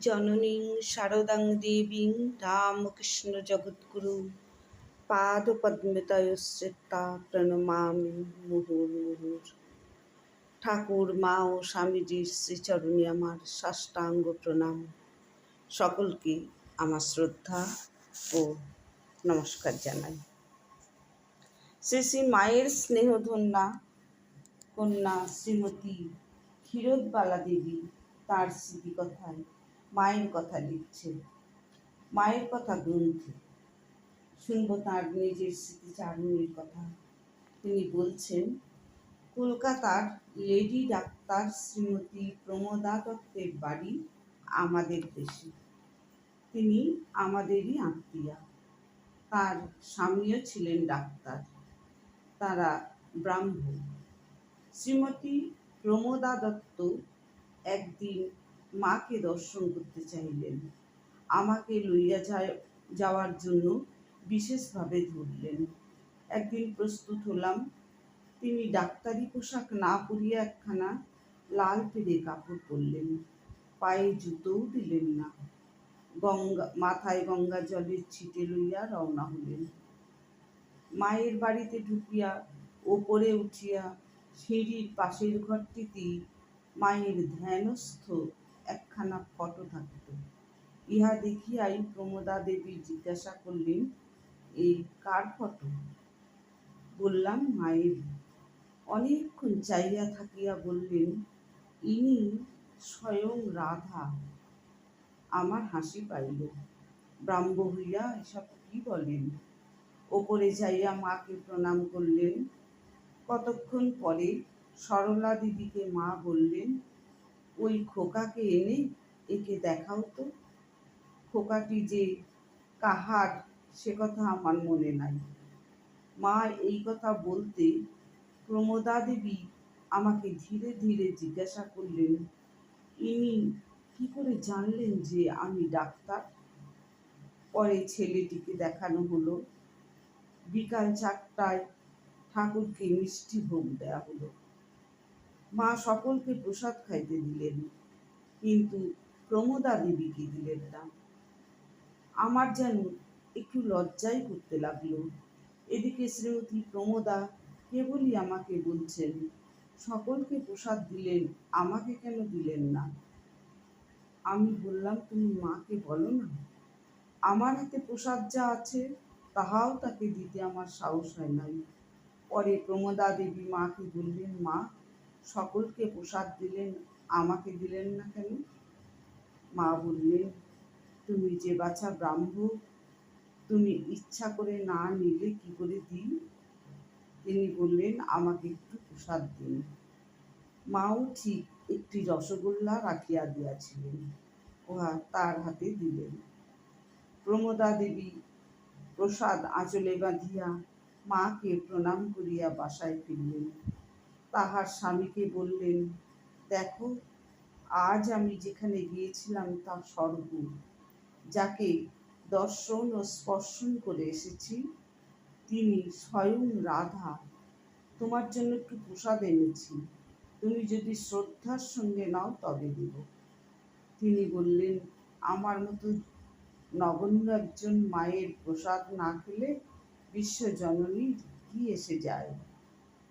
জননীং শারদাং দেবীং রামকৃষ্ণ জগদ্গুরু পাদপদ্মতয়শ্রিতা প্রণমামি মুহুর্মুহুর ঠাকুর মা ও স্বামীজির শ্রীচরণী আমার সাষ্টাঙ্গ প্রণাম। সকলকে আমার শ্রদ্ধা ও নমস্কার জানাই। শ্রী শ্রী মায়ের স্নেহধন্যা কন্যা শ্রীমতী ক্ষীরোদবালা দেবী তার স্মৃতিকথায় মায়ের কথা লিখছেন মায়ের কথা গ্রন্থে। শুনব তার নিজের স্মৃতিচারণের কথা। তিনি বলছেন, কলকাতার লেডি ডাক্তার শ্রীমতী প্রমোদা দত্তের বাড়ি আমাদের দেশে। তিনি আমাদেরই আত্মীয়া। তার স্বামীও ছিলেন ডাক্তার। তারা ব্রাহ্মণ। শ্রীমতী প্রমোদা দত্ত একদিন মাকে দর্শন করতে চাইলেন। আমাকে লইয়া যায় যাওয়ার জন্য বিশেষভাবে ধরলেন। একদিন প্রস্তুত হলাম। তিনি ডাক্তারি পোশাক না পরিয়া একখানা লাল পেরে কাপড় পরলেন। পায়ে জুতোও দিলেন না। গঙ্গা মাথায় গঙ্গা জলের ছিটে লইয়া রওনা হলেন। মায়ের বাড়িতে ঢুকিয়া ওপরে উঠিয়া সিঁড়ির পাশের ঘরটিতেই মায়ের ধ্যানস্থ একখানা ফটো থাকত। ইহা দেখিয়াই প্রমোদা দেবী জিজ্ঞাসা করলেন, এই কার ফটো? বললাম, মায়ের। অনেকক্ষণ চাইয়া থাকিয়া বললেন, ইনি স্বয়ং রাধা। আমার হাসি পাইল। ব্রাহ্ম হইয়া এসব কি বলেন? ওপরে যাইয়া মাকে প্রণাম করলেন। কতক্ষণ পরে সরলা দিদিকে মা বললেন ওই খোকাকে এনে একে দেখাও তো। খোকাটি যে কাহার, সে কথা আমার মনে নাই। মা এই কথা বলতে প্রমোদা দেবী আমাকে ধীরে ধীরে জিজ্ঞাসা করলেন, ইনি কি করে জানলেন যে আমি ডাক্তার? পরে ছেলেটিকে দেখানো হলো, বিকাল চারটায় ঠাকুরকে মিষ্টি ভোগ দেওয়া হলো। মা সকলকে প্রসাদ খাইতে দিলেন, কিন্তু প্রমোদা দেবীকে দিলেন না। আমার যেন একটু লজ্জাই করতে লাগল। এদিকে শ্রীমতী প্রমোদা কেবলই আমাকে বলছেন, সকলকে প্রসাদ দিলেন, আমাকে কেন দিলেন না? আমি বললাম, তুমি মাকে বলো না। আমার হাতে প্রসাদ যা আছে, তাহাও তাকে দিতে আমার সাহস হয় নাই। পরে প্রমোদা দেবী মাকে বললেন, মা সকলকে প্রসাদ দিলেন, আমাকে দিলেন না কেন? মা বললেন, তুমি যে বাছা ব্রাহ্ম তুমি ইচ্ছা করে না নিলে কি করে দিই? তিনি বললেন, আমাকে একটু প্রসাদ দিন। মাও ঠিক একটি রসগোল্লা রাখিয়া দিয়াছিলেন, উহা তার হাতে দিলেন। প্রমোদা দেবী প্রসাদ আঁচলে বাঁধিয়া মাকে প্রণাম করিয়া বাসায় ফিরলেন। তাহার স্বামীকে বললেন, দেখো, আজ আমি যেখানে গিয়েছিলাম তা স্বর্গ যাকে দর্শন ও স্পর্শন করে এসেছি, তিনি স্বয়ং রাধা। তোমার জন্য একটু প্রসাদ এনেছি। তুমি যদি শ্রদ্ধার সঙ্গে নাও, তবে দেব। তিনি বললেন, আমার মতো নগণ্য একজন মায়ের প্রসাদ না খেলে বিশ্বজননীর কি এসে যায়?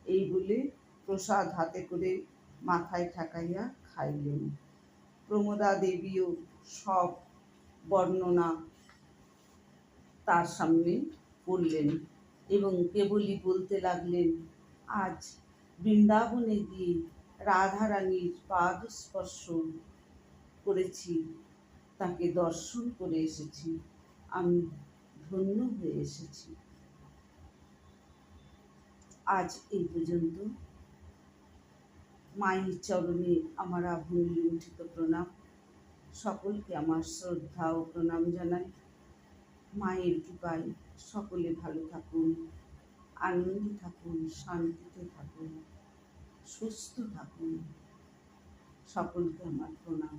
এই বলে প্রসাদ হাতে করে মাথায় ঠেকাইয়া খাইলেন। প্রমোদা দেবীও সব বর্ণনা তার সামনে পড়লেন এবং কেবলই বলতে লাগলেন, আজ বৃন্দাবনে গিয়ে রাধারানীর পাদ স্পর্শ করেছি, তাকে দর্শন করে এসেছি, আমি ধন্য হয়ে এসেছি। আজ এই পর্যন্ত মায়ের চরণে আমার আভূমি লুণ্ঠিত প্রণাম। সকলকে আমার শ্রদ্ধা ও প্রণাম জানাই। মায়ের কৃপায় সকলে ভালো থাকুন, আনন্দে থাকুন, শান্তিতে থাকুন, সুস্থ থাকুন। সকলকে আমার প্রণাম।